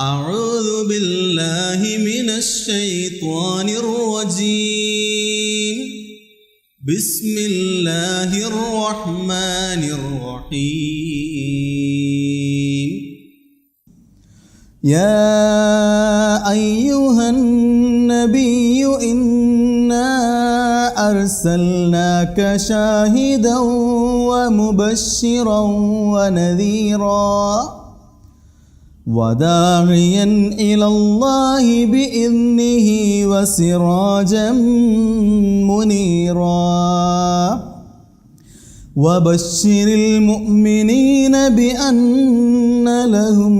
أعوذ بالله من الشيطان الرجيم. بسم الله الرحمن الرحيم. يا أيها النبي إنا أرسلناك شاهدا ومبشرا ونذيرا. وداعيا إلى الله بإذنه وسراجا منيرا. وبشر المؤمنين بأن لهم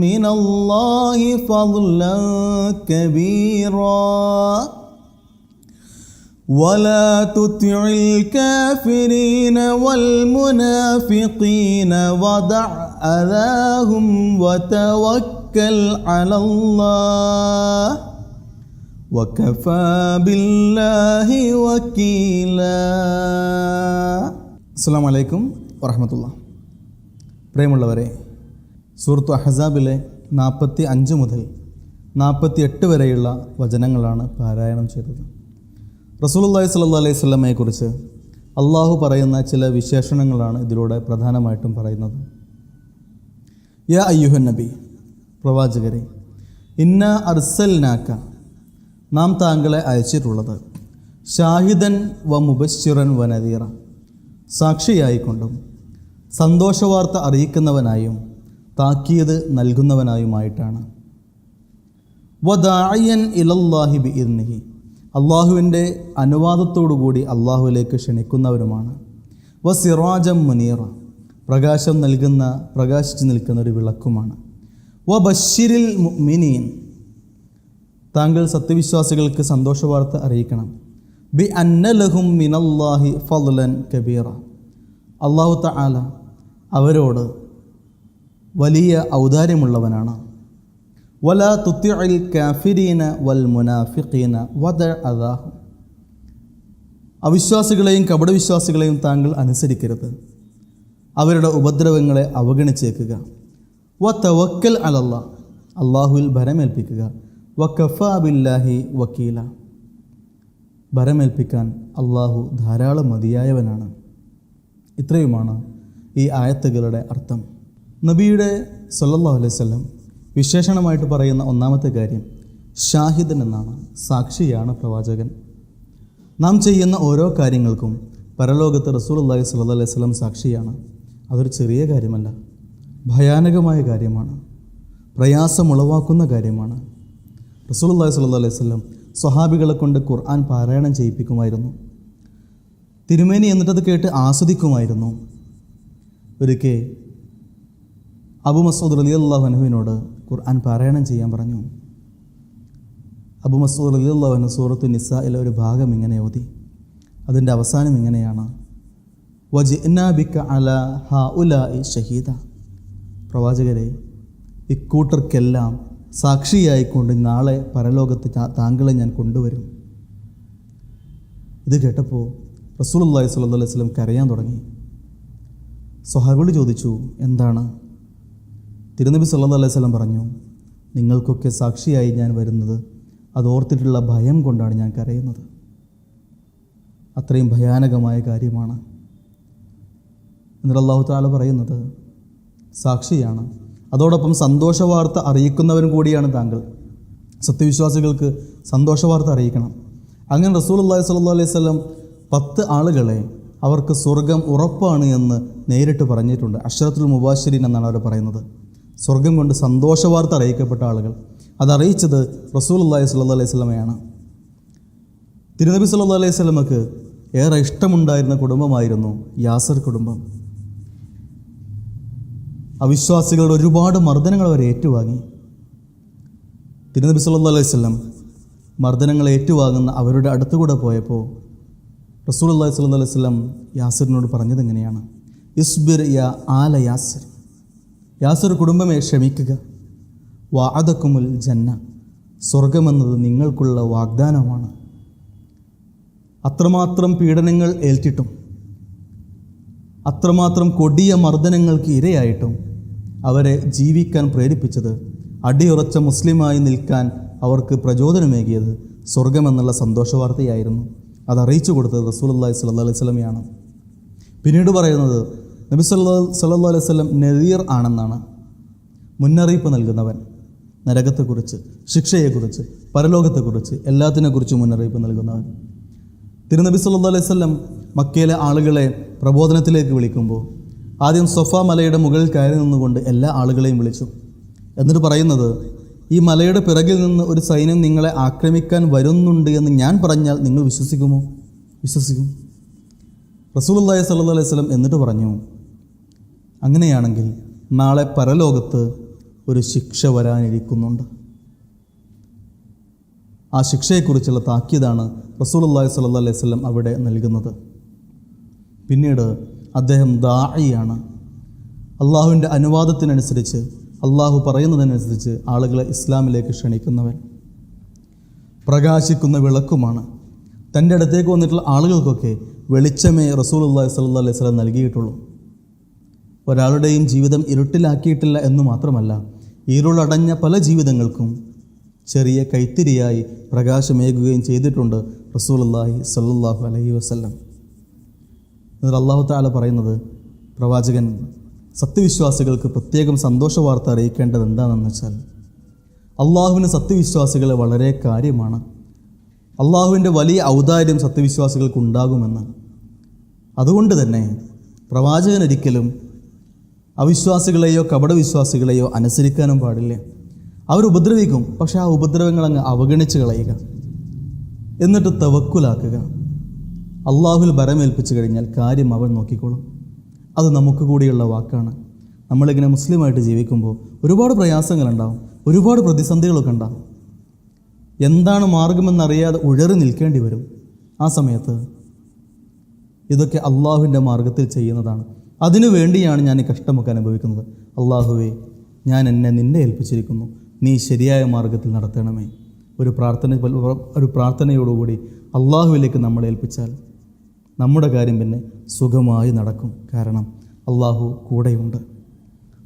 من الله فضلا كبيرا. ولا تطع الكافرين والمنافقين ودع أذاهم وتوكل على الله وكفى بالله وكيلا അസ്സാം വലൈക്കും വറഹമത്തുള്ള പ്രിയമുള്ളവരെ സൂറത്തു അഹസാബിലെ നാൽപ്പത്തി അഞ്ച് മുതൽ നാൽപ്പത്തി എട്ട് വരെയുള്ള വചനങ്ങളാണ് പാരായണം ചെയ്തത് റസൂലുള്ളാഹി സ്വല്ലല്ലാഹു അലൈഹി സ്വലമയെക്കുറിച്ച് അള്ളാഹു പറയുന്ന ചില വിശേഷണങ്ങളാണ് ഇതിലൂടെ പ്രധാനമായിട്ടും പറയുന്നത്. യാ അയ്യുഹൻ നബി പ്രവാചകരെ ഇന്ന അർസൽനാക്ക നാം താങ്കളെ അയച്ചിട്ടുള്ളത് ഷാഹിദൻ വ മുബശ്ശിറൻ വ നദീറ സാക്ഷിയായിക്കൊണ്ടും സന്തോഷവാർത്ത അറിയിക്കുന്നവനായും താക്കീത് നൽകുന്നവനായുമായിട്ടാണ്. വദായൻ ഇലല്ലാഹി ബി ഇർനിഹി അള്ളാഹുവിന്റെ അനുവാദത്തോടുകൂടി അള്ളാഹുവിലേക്ക് ക്ഷണിക്കുന്നവരുമാണ്. വ സിറാജം മുനീറ പ്രകാശം നൽകുന്ന പ്രകാശിച്ച് നിൽക്കുന്ന ഒരു വിളക്കുമാണ്. വ ബഷിരിൽ മിനീൻ താങ്കൾ സത്യവിശ്വാസികൾക്ക് സന്തോഷവാർത്ത അറിയിക്കണം. ബി അന്നലഹും മിനല്ലാഹി ഫലൻ കബീറ. അള്ളാഹു തആല അവരോട് വലിയ ഔദാര്യമുള്ളവനാണ്. വല തുത്തിഅൽ കാഫിരീന വൽ അവിശ്വാസികളെയും കപടവിശ്വാസികളെയും താങ്കൾ അനുസരിക്കരുത്. അവരുടെ ഉപദ്രവങ്ങളെ അവഗണിച്ചേക്കുക. വ തവക്കൽ അലല്ല അള്ളാഹുവിൽ ഭരമേൽപ്പിക്കുക. വ ബില്ലാഹി വക്കീല ഭരമേൽപ്പിക്കാൻ അള്ളാഹു ധാരാളം മതിയായവനാണ്. ഇത്രയുമാണ് ഈ ആയത്തുകളുടെ അർത്ഥം. നബിയുടെ സല്ലല്ലാഹു അലൈഹി വസല്ലം വിശേഷണമായിട്ട് പറയുന്ന ഒന്നാമത്തെ കാര്യം ഷാഹിദൻ എന്നാണ് സാക്ഷിയാണ് പ്രവാചകൻ. നാം ചെയ്യുന്ന ഓരോ കാര്യങ്ങൾക്കും പരലോകത്ത് റസൂലുള്ളാഹി സ്വല്ലല്ലാഹു അലൈഹി വസല്ലം സാക്ഷിയാണ്. അതൊരു ചെറിയ കാര്യമല്ല ഭയാനകമായ കാര്യമാണ്. പ്രയാസമുളവാക്കുന്ന കാര്യമാണ്. റസൂലുള്ളാഹി സ്വല്ലല്ലാഹു അലൈഹി വസല്ലം സ്വഹാബികളെ കൊണ്ട് ഖുർആൻ പാരായണം ചെയ്യിപ്പിക്കുമായിരുന്നു. തിരുമേനി എന്നിട്ടത് കേട്ട് ആസ്വദിക്കുമായിരുന്നു. ഒരിക്കൽ അബു മസൂദ് അലി അള്ളാഹു അനുവിനോട് ഖുർആൻ പാരായണം ചെയ്യാൻ പറഞ്ഞു. അബു മസൂർ അലിയുള്ള അള്ളാഹുനു സൂറത്തു നിസയിലെ ഒരു ഭാഗം ഇങ്ങനെ ഓതി അതിന്റെ അവസാനം ഇങ്ങനെയാണ്. ഷഹീദ. പ്രവാചകരെ ഇക്കൂട്ടർക്കെല്ലാം സാക്ഷിയായിക്കൊണ്ട് നാളെ പരലോകത്ത് താങ്കളെ ഞാൻ കൊണ്ടുവരും. ഇത് കേട്ടപ്പോൾ റസൂലുള്ളാഹി സ്വല്ലല്ലാഹു അലൈഹി വസല്ലം കരയാൻ തുടങ്ങി. സൊഹാബിൾ ചോദിച്ചു എന്താണ്? തിരുനബി സല്ലല്ലാഹു അലൈഹി വസല്ലം പറഞ്ഞു നിങ്ങൾക്കൊക്കെ സാക്ഷിയായി ഞാൻ വരുന്നത് അത് ഓർത്തിട്ടുള്ള ഭയം കൊണ്ടാണ് ഞാൻ കരയുന്നത്. അത്രയും ഭയാനകമായ കാര്യമാണ്. എന്നിട്ട് അള്ളാഹു താല പറയുന്നത് സാക്ഷിയാണ്. അതോടൊപ്പം സന്തോഷവാർത്ത അറിയിക്കുന്നവരും കൂടിയാണ് താങ്കൾ. സത്യവിശ്വാസികൾക്ക് സന്തോഷവാർത്ത അറിയിക്കണം. അങ്ങനെ റസൂൽ അള്ളാഹി സ്വല്ലല്ലാഹു അലൈഹി വസല്ലം പത്ത് ആളുകളെ അവർക്ക് സ്വർഗം ഉറപ്പാണ് എന്ന് നേരിട്ട് പറഞ്ഞിട്ടുണ്ട്. അഷ്റത്തുൽ മുബാശിരീൻ എന്നാണ് അവർ പറയുന്നത്. സ്വർഗം കൊണ്ട് സന്തോഷവാർത്ത അറിയിക്കപ്പെട്ട ആളുകൾ. അതറിയിച്ചത് റസൂൽ അള്ളാഹി സല്ലു അലൈഹി സ്വലമയാണ് തിരുനബി സല്ലു അലൈഹി വസല്ലമക്ക് ഏറെ ഇഷ്ടമുണ്ടായിരുന്ന കുടുംബമായിരുന്നു യാസർ കുടുംബം. അവിശ്വാസികളുടെ ഒരുപാട് മർദ്ദനങ്ങൾ അവർ ഏറ്റുവാങ്ങി. തിരുനബി സല്ലു അലൈഹി വസല്ലം മർദ്ദനങ്ങൾ ഏറ്റുവാങ്ങുന്ന അവരുടെ അടുത്തുകൂടെ പോയപ്പോൾ റസൂൽ റസൂലുള്ളാഹി സല്ലു അലൈഹി വസല്ലം യാസിറിനോട് പറഞ്ഞത് എങ്ങനെയാണ് ഇസ്ബിർ യാ ആല യാസിർ. യാസിർ കുടുംബമേ ക്ഷമിക്കുക. വാദക്കുമുൽ ജന്ന. സ്വർഗമെന്നത് നിങ്ങൾക്കുള്ള വാഗ്ദാനമാണ്. അത്രമാത്രം പീഡനങ്ങൾ ഏൽറ്റിട്ടും അത്രമാത്രം കൊടിയ മർദ്ദനങ്ങൾക്ക് ഇരയായിട്ടും അവരെ ജീവിക്കാൻ പ്രേരിപ്പിച്ചത് അടിയുറച്ച മുസ്ലിമായി നിൽക്കാൻ അവർക്ക് പ്രചോദനമേകിയത് സ്വർഗമെന്നുള്ള സന്തോഷവാർത്തയായിരുന്നു. അത് അറിയിച്ചു കൊടുത്തത് റസൂലുള്ളാഹി സ്വല്ലല്ലാഹി അലൈഹി വസല്ലമയാണ്. പിന്നീട് പറയുന്നത് നബി സല്ലാ സല്ലല്ലാഹു അലൈഹി വസല്ലം നദീർ ആണെന്നാണ് മുന്നറിയിപ്പ് നൽകുന്നവൻ. നരകത്തെക്കുറിച്ച് ശിക്ഷയെക്കുറിച്ച് പരലോകത്തെക്കുറിച്ച് എല്ലാത്തിനെക്കുറിച്ചും മുന്നറിയിപ്പ് നൽകുന്നവൻ. തിരുനബി സല്ലാ അലൈഹി വസല്ലം മക്കയിലെ ആളുകളെ പ്രബോധനത്തിലേക്ക് വിളിക്കുമ്പോൾ ആദ്യം സൊഫ മലയുടെ മുകളിൽ കയറി നിന്നുകൊണ്ട് എല്ലാ ആളുകളെയും വിളിച്ചു. എന്നിട്ട് പറയുന്നത് ഈ മലയുടെ പിറകിൽ നിന്ന് ഒരു സൈന്യം നിങ്ങളെ ആക്രമിക്കാൻ വരുന്നുണ്ട് എന്ന് ഞാൻ പറഞ്ഞാൽ നിങ്ങൾ വിശ്വസിക്കുമോ? വിശ്വസിക്കും. റസൂൽ റസൂലുള്ളാഹി സല്ലു അലൈഹി സ്വലം എന്നിട്ട് പറഞ്ഞു അങ്ങനെയാണെങ്കിൽ നാളെ പരലോകത്ത് ഒരു ശിക്ഷ വരാനിരിക്കുന്നുണ്ട്. ആ ശിക്ഷയെക്കുറിച്ചുള്ള താക്കീതാണ് റസൂലുള്ളാഹി സ്വല്ലല്ലാഹു അലൈഹി വസല്ലം അവിടെ നൽകുന്നത്. പിന്നീട് അദ്ദേഹം ദാഇയാണ്. അള്ളാഹുവിന്റെ അനുവാദത്തിനനുസരിച്ച് അള്ളാഹു പറയുന്നതിനനുസരിച്ച് ആളുകളെ ഇസ്ലാമിലേക്ക് ക്ഷണിക്കുന്നവൻ. പ്രകാശിക്കുന്ന വിളക്കുമാണ്. തന്റെ അടുത്തേക്ക് വന്നിട്ടുള്ള ആളുകൾക്കൊക്കെ വെളിച്ചമേ റസൂലുള്ളാഹി സ്വല്ലല്ലാഹു അലൈഹി വസല്ലം നൽകിയിട്ടുള്ളൂ. ഒരാളുടെയും ജീവിതം ഇരുട്ടിലാക്കിയിട്ടില്ല എന്ന് മാത്രമല്ല ഇരുളടഞ്ഞ പല ജീവിതങ്ങൾക്കും ചെറിയ കൈത്തിരിയായി പ്രകാശമേകുകയും ചെയ്തിട്ടുണ്ട് റസൂലുള്ളാഹി സല്ലാഹു അലഹി വസല്ലം. എന്നിട്ട് അള്ളാഹു താല പറയുന്നത് പ്രവാചകൻ സത്യവിശ്വാസികൾക്ക് പ്രത്യേകം സന്തോഷ വാർത്ത അറിയിക്കേണ്ടത് എന്താണെന്ന് വെച്ചാൽ അള്ളാഹുവിന് സത്യവിശ്വാസികളെ വളരെ കാര്യമാണ്. അള്ളാഹുവിന്റെ വലിയ ഔദാര്യം സത്യവിശ്വാസികൾക്ക് ഉണ്ടാകുമെന്ന് അതുകൊണ്ട് തന്നെ പ്രവാചകൻ ഒരിക്കലും അവിശ്വാസികളെയോ കപടവിശ്വാസികളെയോ അനുസരിക്കാനും പാടില്ല. അവർ ഉപദ്രവിക്കും പക്ഷേ ആ ഉപദ്രവങ്ങൾ അങ്ങ് അവഗണിച്ച് കളയുക. എന്നിട്ട് തവക്കുലാക്കുക. അള്ളാഹുൽ ബരമേൽപ്പിച്ചു കഴിഞ്ഞാൽ കാര്യം അവൻ നോക്കിക്കോളും. അത് നമുക്ക് കൂടിയുള്ള വാക്കാണ്. നമ്മളിങ്ങനെ മുസ്ലിമായിട്ട് ജീവിക്കുമ്പോൾ ഒരുപാട് പ്രയാസങ്ങളുണ്ടാവും ഒരുപാട് പ്രതിസന്ധികളൊക്കെ ഉണ്ടാവും. എന്താണ് മാർഗമെന്നറിയാതെ ഉഴറി നിൽക്കേണ്ടി വരും ആ സമയത്ത്. ഇതൊക്കെ അള്ളാഹുവിന്റെ മാർഗത്തിൽ ചെയ്യുന്നതാണ്. അതിനു വേണ്ടിയാണ് ഞാൻ ഈ കഷ്ടമൊക്കെ അനുഭവിക്കുന്നത്. അള്ളാഹുവേ ഞാൻ എന്നെ നിന്നെ ഏൽപ്പിച്ചിരിക്കുന്നു. നീ ശരിയായ മാർഗത്തിൽ നടത്തണമേ. ഒരു പ്രാർത്ഥന ഒരു പ്രാർത്ഥനയോടുകൂടി അള്ളാഹുവിലേക്ക് നമ്മൾ ഏൽപ്പിച്ചാൽ നമ്മുടെ കാര്യം പിന്നെ സുഖമായി നടക്കും. കാരണം അള്ളാഹു കൂടെയുണ്ട്.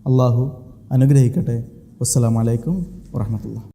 അള്ളാഹു അനുഗ്രഹിക്കട്ടെ. വസ്സലാമലൈക്കും വറഹമത്തുള്ള